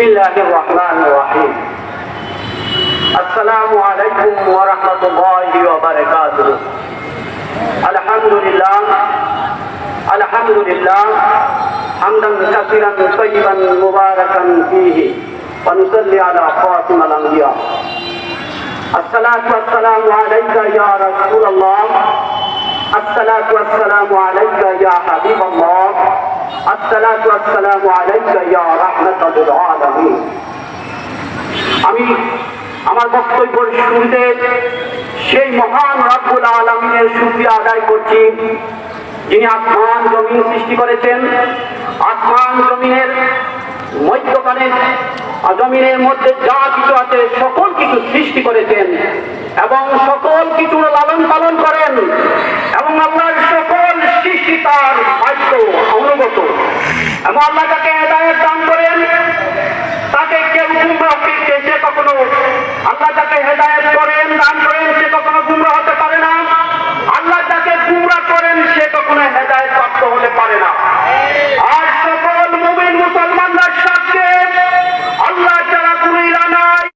الله الرحمن الرحيم. السلام عليكم ورحمة الله وبركاته. الحمد لله الحمد لله حمدا كثيرا طيبا مباركا فيه ونصلي على خاتم الأنبياء. الصلاة والسلام عليك يا رسول الله. الصلاة والسلام عليك يا حبيب الله আমি আমার বক্তব্য শুনতে সেই মহান রাব্বুল আলমিনের শুকরিয়া আদায় করছি, যিনি আসমান জমিন সৃষ্টি করেছেন। আসমান জমিনের মধ্যখানে, জমিনের মধ্যে যা কিছু আছে, সকল কিছু সৃষ্টি করেছেন এবং সকল কিছু লালন পালন করেন। আল্লাহ তাকে হেদায়ত দান করেন। তাকে কেউ গুমরাহ ফিরছে সে কখনো আল্লাহ তাকে হেদায়ত করেন, দান করেন, সে কখনো গুমরাহ